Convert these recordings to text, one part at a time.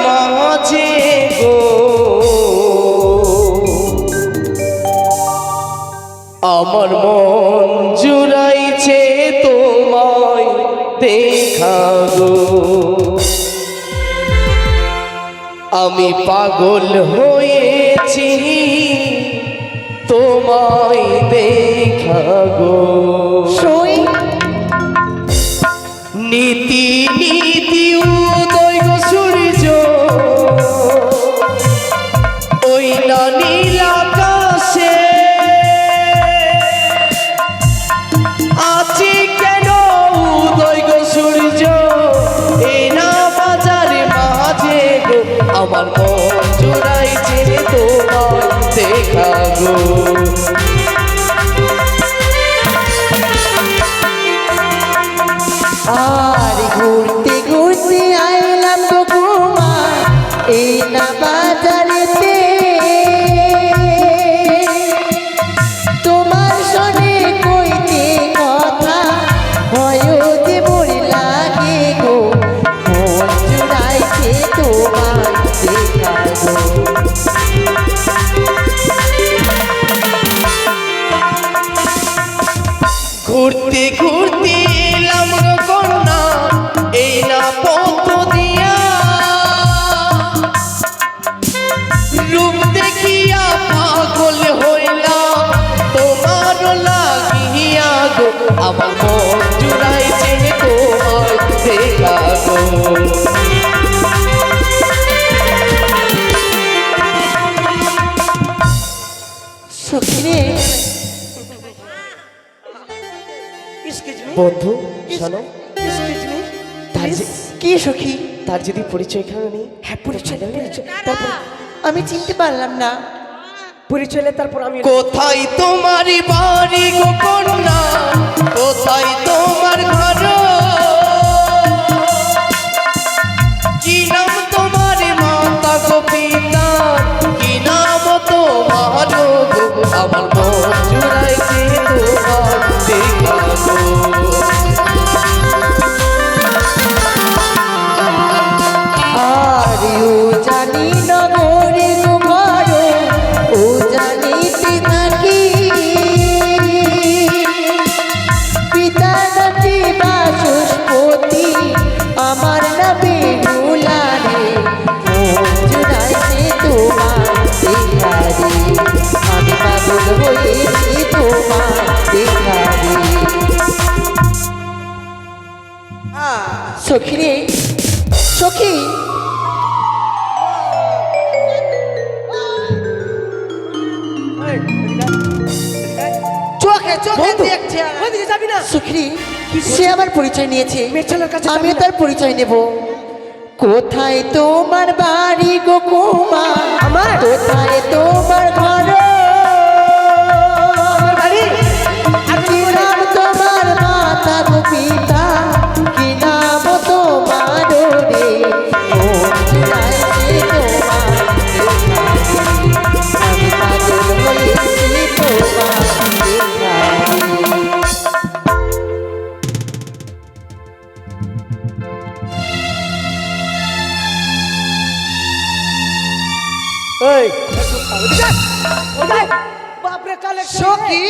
মাঝে গো। আমার মন জুড়াইছে তোমায় দেখা গো। আমি পাগল হয়েছি তোমায় দেখা গো। নীতি নীতি বন্ধু শোনো। তার যে কি সখী? তার যদি পরিচয় খাওয়া নেই হ্যাঁ পরিচয় তারপর আমি চিনতে পারলাম না। পরিচয় তারপর আমি কোথায় তোমার বাড়ি গো কন্যা কোথায় তোমার ঘর? কি নাম তোমার মাতা গো পিতা? কি নাম তোমার আমার মন জুড়াইছে তোমার সখী রে সখী চোখে চোখে দেখছে ওইদিকে যাবি না? সুখী সে আমার পরিচয় নিয়েছে। আমিও তার পরিচয় নেব। কোথায় তোমার বাড়ি গো কুমা আমার? কোথায় তোমার এই। বাপরে কালে সখী?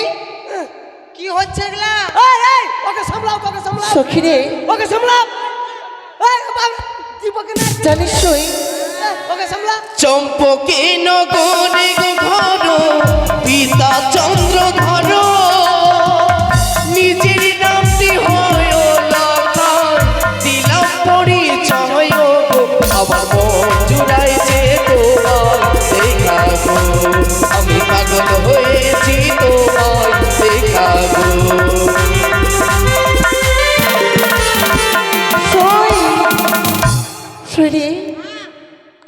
কি হচ্ছে এগুলা? এই এই ওকে সামলাও ওকে সামলাও। সখী রে। ওকে সামলাও। এই বাপ দীপকে না জানিস ওকে সামলা চম্পকে নগরে গো ঘর পিতা চন্দ্র ধর।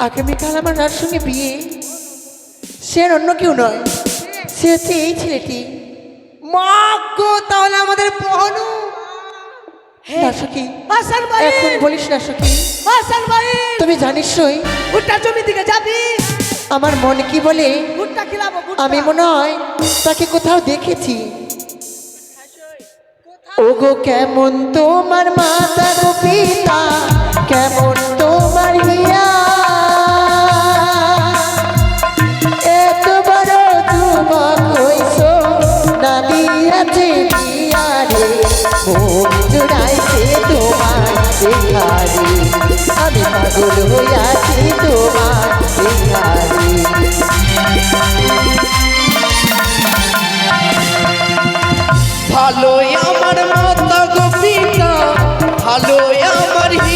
আগামীকাল আমার রার সঙ্গে বিয়ে। সে আর অন্য কেউ নয়। সে হচ্ছে এই ছেলেটি। মা গো তাহলে আমাদের বহনু না সখী। হাসান ভাই। এখন বলিস না সখী। হাসান ভাই। তুমি জানিস সই জমি দিকে যাবি। আমার মন কি বলে? ভুট্টা খিলাবো আমি মনে হয় তাকে কোথাও দেখেছি। ওগো কেমন তোমার মাতা গো পিতা কেমন তো দেখারে আমি পাগল হইয়াছি তোমার বিহারি ভালোই আমার মাতা গোপিতা ভালোই আমার হিয়া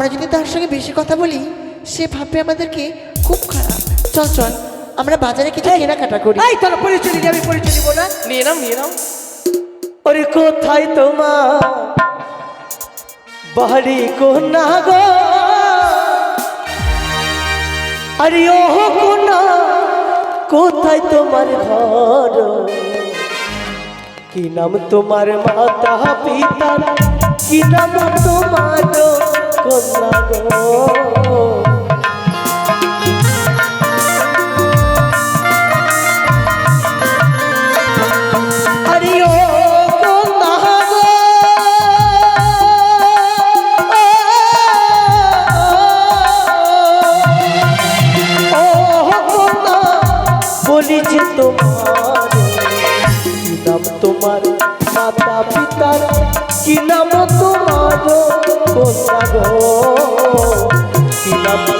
আমরা যদি তার সঙ্গে বেশি কথা বলি সে ভাববে আমাদেরকে খুব খারাপ। চল চল আমরা বাজারে কিছু কেনাকাটা করি। এই তোর পরিচয় আমি পরিচয় দিব না? নিয়ে নাও নিয়ে নাও। ওরে কোথায় তোমার বাড়ি কোনা গো? আরে ও কোনা কোথায় তোমার ঘর? কি নাম তোমার মাতা পিতা কি নাম তোমার? কন্যা গো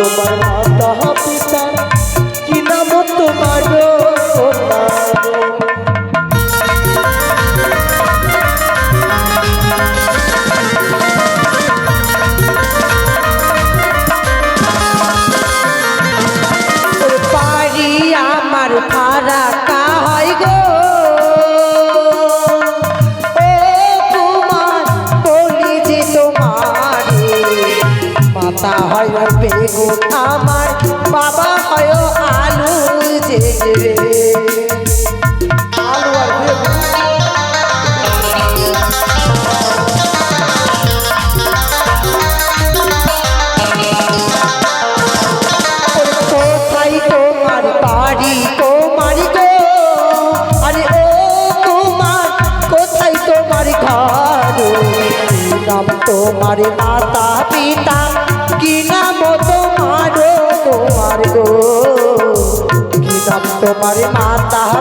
তোমার মাতা পিতার হয় বেগুন। আমার বাবা হয় আলু যে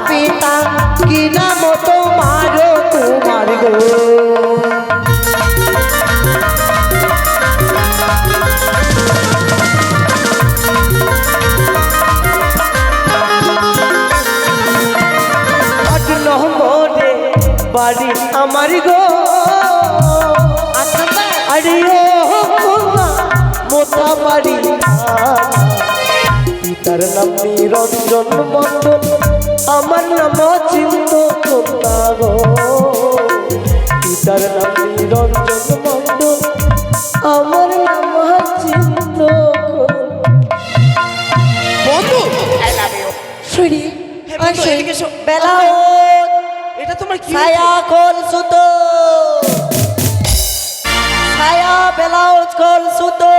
পিতা কি নাম তোমার তোমার গো? আট নম্বরে বাড়ি আমার গো। পিতার নাম নিরঞ্জন মন্ডল আমার নাম চিন্ত পিতার নাম নিরঞ্জন মন্ডল আমার নাম চিন্ত হ্যাঁ, বন্ধু, এদিকে বেলা এটা তোমার কি ছায়া কল সুতো। ছায়া ব্লাউজ কল সুতো।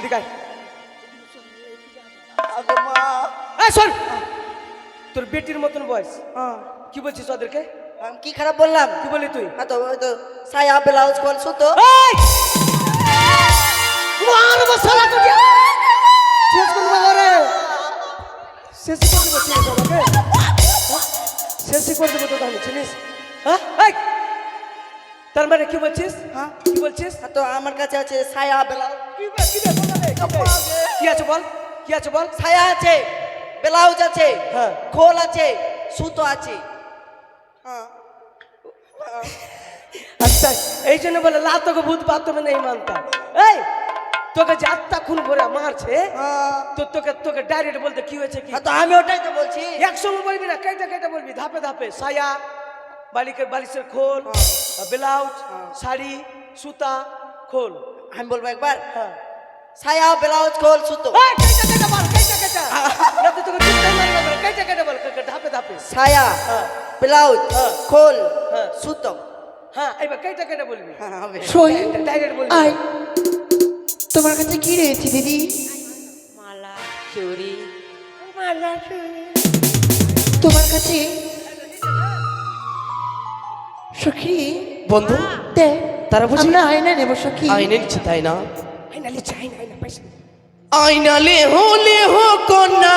এদিকে শোন। তোর বেটির মতন বয়স কি বলছিস ওদেরকে কি খারাপ বললাম কি বলি তুই হ্যাঁ তো ওই তো ছায়া ব্লাউজ কল সুতো এই! মারবো শালা তোকে। শেষ করে দেবো রে। শেষই করে দেবো? হ্যাঁ? শেষই করে দেবো তোকে আমি, চিনিস? হ্যাঁ? তার মানে কি বলছিস? হ্যাঁ। কি বলছিস? হ্যাঁ, তো আমার কাছে আছে ছায়া ব্লাউজ কি আছে বল? কি আছে বল? ছায়া আছে ব্লাউজ আছে হ্যাঁ। খোল আছে সুতো আছে। হ্যাঁ। আচ্ছা এই জন্য বলে লাতকে ভূত বাথরুমে নেই মানতা এই তোকে যে আত্মা খুন করে মারছে হ্যাঁ। তো তোকে তোকে ডাইরেক্ট বলতে কি হয়েছে কি? হ্যাঁ, তো আমি ওটাই তো বলছি। একসঙ্গে বলবি না কেটে কেটে বলবি ধাপে ধাপে সায়া বালিকের বালিশের খোল হ্যাঁ। ব্লাউজ শাড়ি সুতা খোল আমি বলব একবার হ্যাঁ ছায়া ব্লাউজ খোল সুতো। ছায়া হ্যাঁ। ব্লাউজ হ্যাঁ। খোল হ্যাঁ। সুতো হ্যাঁ, এইবার কেটে কেটে বলবি। হ্যাঁ, হবে সই Direct বলবি। তোমার কাছে কি রয়েছে দিদি মালা চুরি তোমার কাছে সখী বন্ধু দেখ তারা বুঝি- আমরা আয়না নেব সখী। আইনে নিচ্ছে তাই না? না, না, পয়সা। আইনালে হলে হো কন্যা।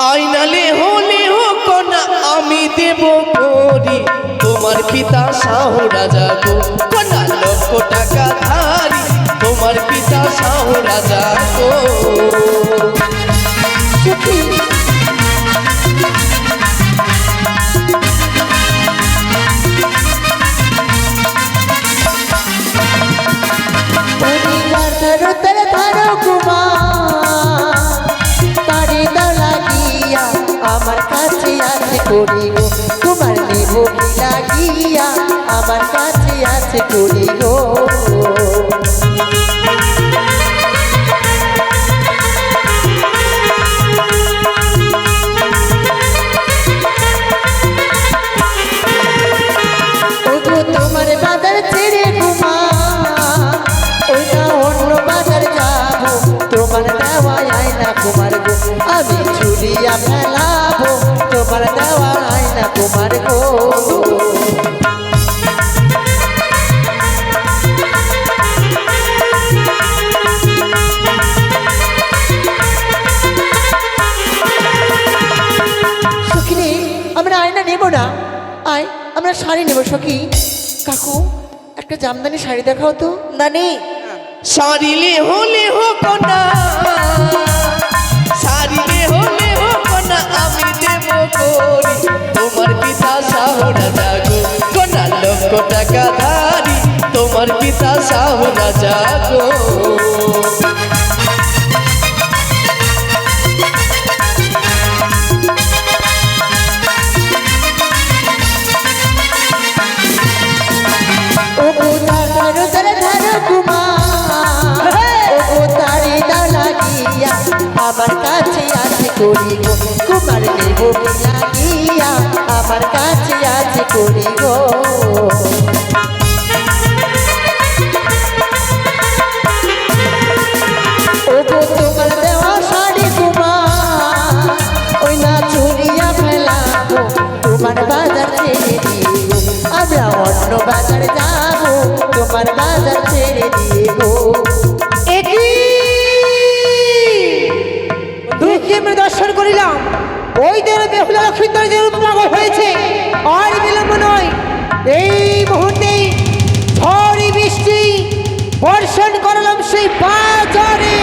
আইনালে হলে হো কন্যা আমি দেব করি তোমার পিতা শাহ রাজা গো। কন্যা লক্ষ টাকা ধারি। তোমার পিতা শাহ রাজা কাছে করি গো তোমার বাজার ছেড়ে ঘুমা। ওইটা অন্য বাজার আমি ফেলাবো শাড়ি নেব, সখী। কাকু, একটা জামদানি শাড়ি দেখাও তো। নানি সারিলে হলে হো কন্যা সারিলে হলে হো কন্যা আমি দেব করি। তোমার পিতা শাহ রাজা গো। কন্যা লক্ষ টাকা ধারি। তোমার পিতা শাহ রাজা না চুরিয়া ফেলাবো তোমার বাজার ছেড়ে দিয়ে গো আমরা অন্য বাজার যাব, তোমার বাজার ছেড়ে দিয়ে গো দর্শন করিলাম। ওই দিন বেহুলা যে রূপনাগর হয়েছে, আর বিলম্ব নয়। এই মুহূর্তে ঝড়ি, বৃষ্টি বর্ষণ করলাম সেই বাজারে